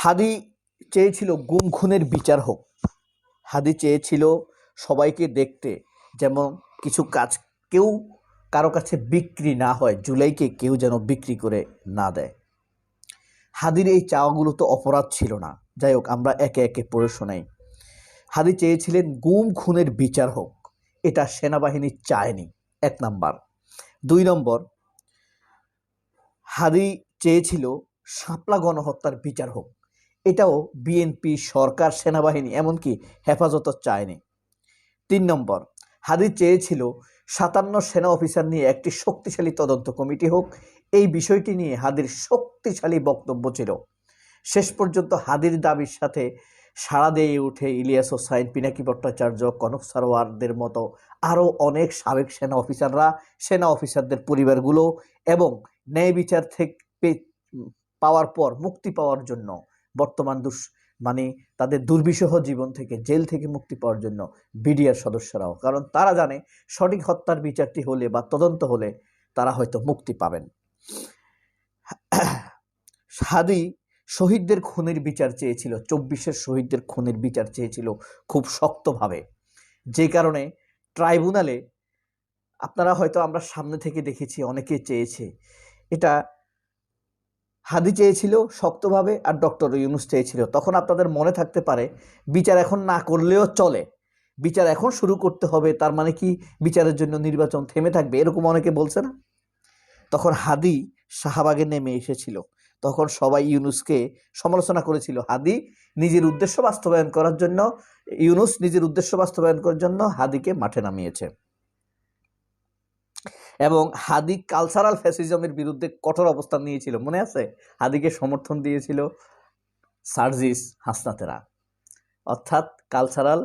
হাদি চেয়েছিল গুম খুনের বিচার হোক। হাদি চেয়েছিল সবাইকে দেখতে যেমন কিছু কাজ কেউ কারও কাছে বিক্রি না হয়, জুলাইকে কেউ যেন বিক্রি করে না দেয়। হাদির এই চাওয়াগুলো তো অপরাধ ছিল না। যাই হোক, আমরা একে একে পড়ে শোনাই। হাদি চেয়েছিলেন গুম খুনের বিচার হোক। এটা সেনাবাহিনী চায়নি। এক নাম্বার। দুই নম্বর, হাদি চেয়েছিল শাপলা গণহত্যার বিচার হোক। এটাও বিএনপি সরকার, সেনাবাহিনী, এমনকি হেফাজত চায়নি। তিন নম্বর হাদি চেয়েছিল সাতান্ন সেনা অফিসার নিয়ে একটি শক্তিশালী তদন্ত কমিটি হোক। এই বিষয়টি নিয়ে হাদির শক্তিশালী বক্তব্য ছিল। শেষ পর্যন্ত হাদির দাবির সাথে সাড়া দিয়ে উঠে ইলিয়াস হোসাইন, পিনাকি ভট্টাচার্য, কনক সারোয়ারদের মতো আরও অনেক সাবেক সেনা অফিসাররা, সেনা অফিসারদের পরিবারগুলো এবং ন্যায় বিচার থেকে পাওয়ার পর, মুক্তি পাওয়ার জন্য বর্তমান দুস মানে তাদের দুর্বিষহ জীবন থেকে, জেল থেকে মুক্তি পাওয়ার জন্য বিডিআর সদস্যরাও। কারণ তারা জানে সঠিক হত্যার বিচারটি হলে বা তদন্ত হলে তারা হয়তো মুক্তি পাবেন। হাদি শহীদদের খুনের বিচার চেয়েছিল, চব্বিশের শহীদদের খুনের বিচার চেয়েছিল খুব শক্তভাবে। যে কারণে ট্রাইব্যুনালে আপনারা হয়তো আমরা সামনে থেকে দেখেছি, অনেকে চেয়েছে। এটা হাদি চেয়েছিল শক্তভাবে আর ডক্টর ইউনুস চেয়েছিল। তখন আপনাদের মনে থাকতে পারে, বিচার এখন না করলেও চলে। বিচার এখন শুরু করতে হবে, তার মানে কি বিচারের জন্য নির্বাচন থেমে থাকবে, এরকম অনেকে বলছে না? তখন হাদি শাহবাগে নেমে এসেছিল। তখন সবাই ইউনুসকে সমালোচনা করেছিল। হাদি নিজের উদ্দেশ্য বাস্তবায়ন করার জন্য, ইউনুস নিজের উদ্দেশ্য বাস্তবায়ন করার জন্য হাদিকে মাঠে নামিয়েছে। এবং হাদি কালচারাল ফ্যাসিজমের বিরুদ্ধে কঠোর অবস্থান নিয়েছিল, মনে আছে? হাদিকে সমর্থন দিয়েছিল সার্জিস হাসনাতেরা। অর্থাৎ কালচারাল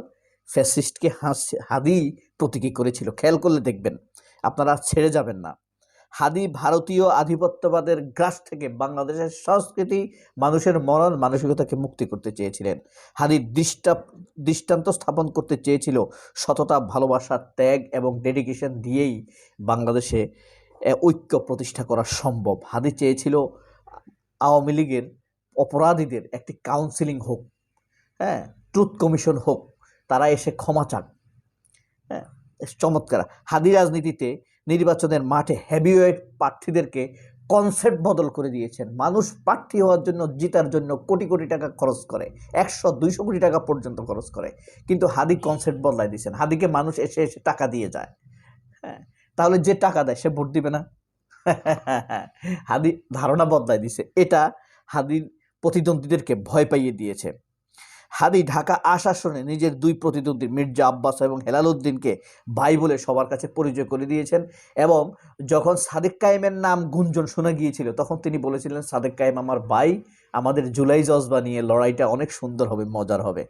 ফ্যাসিস্টকে হাস, হাদি প্রতীকী করেছিল। খেয়াল করলে দেখবেন, আপনারা ছেড়ে যাবেন না। হাদি ভারতীয় আধিপত্যবাদের গ্রাস থেকে বাংলাদেশের সংস্কৃতি, মানুষের মরণ, মানসিকতাকে মুক্তি করতে চেয়েছিলেন। হাদি দৃষ্টা, দৃষ্টান্ত স্থাপন করতে চেয়েছিল সততা, ভালোবাসা, ত্যাগ এবং ডেডিকেশন দিয়েই বাংলাদেশে ঐক্য প্রতিষ্ঠা করা সম্ভব। হাদি চেয়েছিল আওয়ামী লীগের অপরাধীদের একটি কাউন্সিলিং হোক হ্যাঁ ট্রুথ কমিশন হোক, তারা এসে ক্ষমা চান হ্যাঁ চমৎকার। হাদি রাজনীতিতে নির্বাচনের মাঠে হেভিওয়েট প্রার্থীদেরকে কনসেপ্ট বদল করে দিয়েছেন। মানুষ প্রার্থী হওয়ার জন্য, জিতার জন্য কোটি কোটি টাকা খরচ করে, একশো, দুইশো কোটি টাকা পর্যন্ত খরচ করে। কিন্তু হাদি কনসেপ্ট বদলাই দিয়েছেন। হাদিকে মানুষ এসে এসে টাকা দিয়ে যায়। হ্যাঁ তাহলে যে টাকা দেয়, সে ভোট দিবে না। হাদি ধারণা বদলাই দিছে এটা হাদির প্রতিদ্বন্দ্বীদেরকে ভয় পাইয়ে দিয়েছে। হাদি ঢাকা আশ আসনে নিজের দুই প্রতিদ্বন্দ্বী মির্জা আব্বাস এবং হেলাল উদ্দিনকে ভাই বলে সবার কাছে পরিচয় করে দিয়েছেন এবং যখন সাদেক কায়েমের নাম গুঞ্জন শোনা গিয়েছিল, তখন তিনি বলেছিলেন, সাদেক কায়েম আমার ভাই, আমাদের জুলাই জজবা নিয়ে লড়াইটা অনেক সুন্দর হবে, মজার হবে।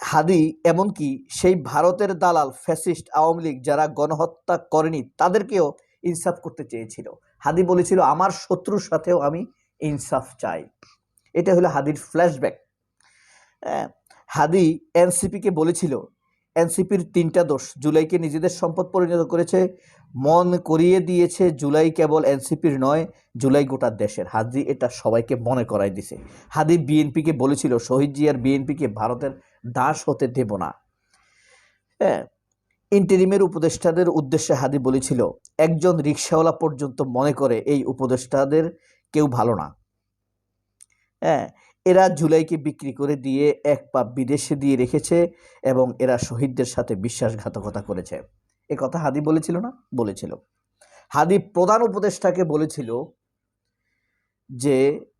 হাদি এমনকি সেই ভারতের দালাল, ফ্যাসিস্ট আওয়ামী লীগ যারা গণহত্যা করেনি, তাদেরকেও ইনসাফ করতে চেয়েছিল। হাদি বলেছিল, আমার শত্রুর সাথেও আমি ইনসাফ চাই। এটা হলো হাদির ফ্ল্যাশব্যাক হাদি এনসিপিকে বলেছিল, এনসিপির তিনটা দোষ, জুলাইকে নিজেদের সম্পদ পরিণত করেছে, মন করিয়ে দিয়েছে জুলাই কেবল এনসিপির নয়, জুলাই গোটা দেশের। হাদি এটা সবাইকে মনে করাই দিছে। হাদি বিএনপিকে বলেছিল, শহীদ জিয়ার বিএনপিকে ভারতের দাস হতে দেব না। হ্যাঁ ইন্টারিমের উপদেষ্টাদের উদ্দেশ্যে হাদি বলেছিল, একজন রিক্সাওয়ালা পর্যন্ত মনে করে এই উপদেষ্টাদের কেউ ভালো না। হ্যাঁ এরা জুলাইকে বিক্রি করে দিয়ে এক পা বিদেশে দিয়ে রেখেছে এবং এরা শহীদদের সাথে বিশ্বাসঘাতকতা করেছে। এ কথা হাদি বলেছিল না? বলেছিল। হাদি প্রধান উপদেষ্টাকে বলেছিল যে,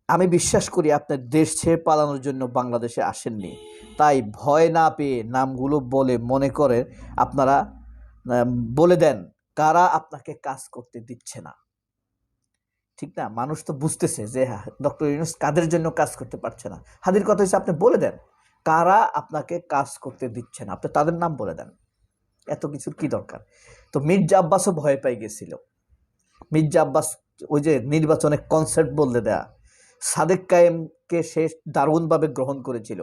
আমি বিশ্বাস করি আপনার দেশ ছেড়ে পালানোর জন্য বাংলাদেশে আসেননি। তাই ভয় না পেয়ে নামগুলো বলে মনে করে আপনারা বলে দেন, কারা আপনাকে কাজ করতে দিচ্ছে না। ঠিক না? মানুষ তো বুঝতেছে যে হ্যাঁ ডক্টর ইউনুস কাদের জন্য কাজ করতে পারছে না। হাদির কথা হচ্ছে আপনি বলে দেন, কারা আপনাকে কাজ করতে দিচ্ছে না? আপনি তাদের নাম বলে দেন। এত কিছুর কি দরকার? তো মির্জা আব্বাসও ভয় পাই গেছিল। মির্জা আব্বাস ওই যে নির্বাচনে কনসেপ্ট বলতে দেয়া, সাদেক কায়েমকে সে দারুণভাবে গ্রহণ করেছিল।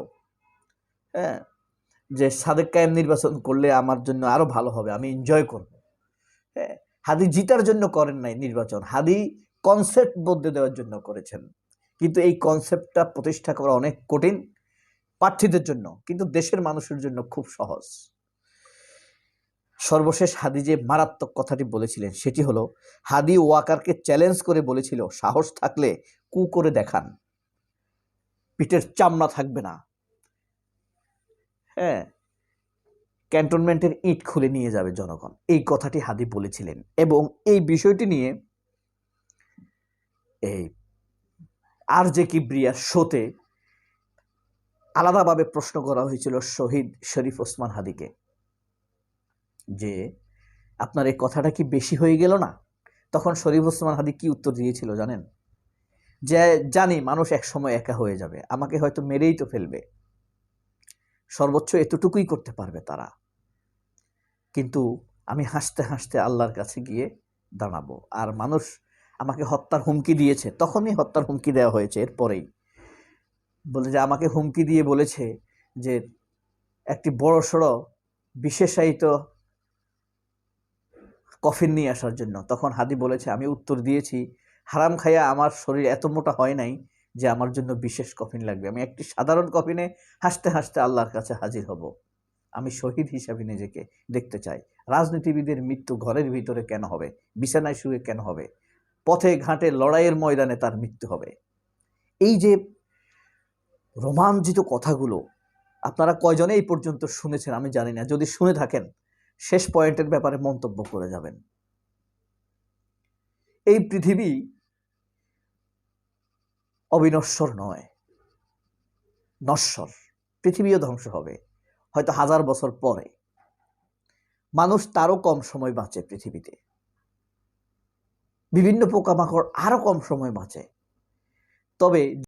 হ্যাঁ? যে সাদেক কায়েম নির্বাচন করলে আমার জন্য আরও ভালো হবে, আমি এনজয় করব। হ্যাঁ? হাদি জিতার জন্য করেন নাই নির্বাচন। হাদি কনসেপ্ট বদলে দেওয়ার জন্য করেছেন। কিন্তু এই কনসেপ্টটা প্রতিষ্ঠা করা অনেক কঠিন প্রার্থীদের জন্য, কিন্তু দেশের মানুষের জন্য খুব সহজ। সর্বশেষ হাদি যে মারাত্মক কথাটি বলেছিলেন, সেটি হলো, হাদি ওয়াকারকে চ্যালেঞ্জ করে বলেছিল, সাহস থাকলে কু করে দেখান। পিঠের চামড়া থাকবে না। হ্যাঁ ক্যান্টনমেন্টের ইট খুলে নিয়ে যাবে জনগণ। এই কথাটি হাদি বলেছিলেন এবং এই বিষয়টি নিয়ে এই আর যে কিব্রিয়ার শোতে আলাদাভাবে প্রশ্ন করা হয়েছিল শহীদ শরীফ ওসমান হাদিকে যে, আপনার এই কথাটা কি বেশি হয়ে গেল না? তখন শরীফ ওসমান হাদি কি উত্তর দিয়েছিল জানেন? যে, জানি মানুষ এক সময় একা হয়ে যাবে, আমাকে হয়তো মেরেই তো ফেলবে। সর্বোচ্চ এতটুকুই করতে পারবে তারা। কিন্তু আমি হাসতে হাসতে আল্লাহর কাছে গিয়ে দাঁড়াবো, আর মানুষ আমাকে হত্যার হুমকি দিয়েছে। তখনই হত্যার হুমকি দেওয়া হয়েছে, এরপরেই। বলে যে, আমাকে হুমকি দিয়ে বলেছে যে, একটি বড় সড়ো বিশেষায়িত কফিন নিয়ে আসার জন্য। তখন হাদি বলেছে, আমি উত্তর দিয়েছি, হারাম খাইয়া আমার শরীর এত মোটা হয় নাই যে, আমার জন্য বিশেষ কফিন লাগবে। আমি একটি সাধারণ কফিনে হাসতে হাসতে আল্লাহর কাছে হাজির হব। আমি শহীদ হিসাবে নিজেকে দেখতে চাই। রাজনীতিবিদের মৃত্যু ঘরের ভিতরে কেন হবে? বিছানায় শুয়ে কেন হবে? পথে ঘাটে লড়াইয়ের ময়দানে তার মৃত্যু হবে। এই যে রোমাঞ্চিত কথাগুলো, আপনারা কয়জনে এই পর্যন্ত শুনেছেন আমি জানি না, যদি শুনে থাকেন, শেষ পয়েন্টের ব্যাপারে মন্তব্য করে যাবেন। এই পৃথিবী অবিনশ্বর নয়, নশ্বর, পৃথিবীও ধ্বংস হবে, হয়তো হাজার বছর পরে। মানুষ তারও কম সময় বাঁচে পৃথিবীতে। বিভিন্ন পোকামাকড় আরও কম সময় বাঁচে। তবে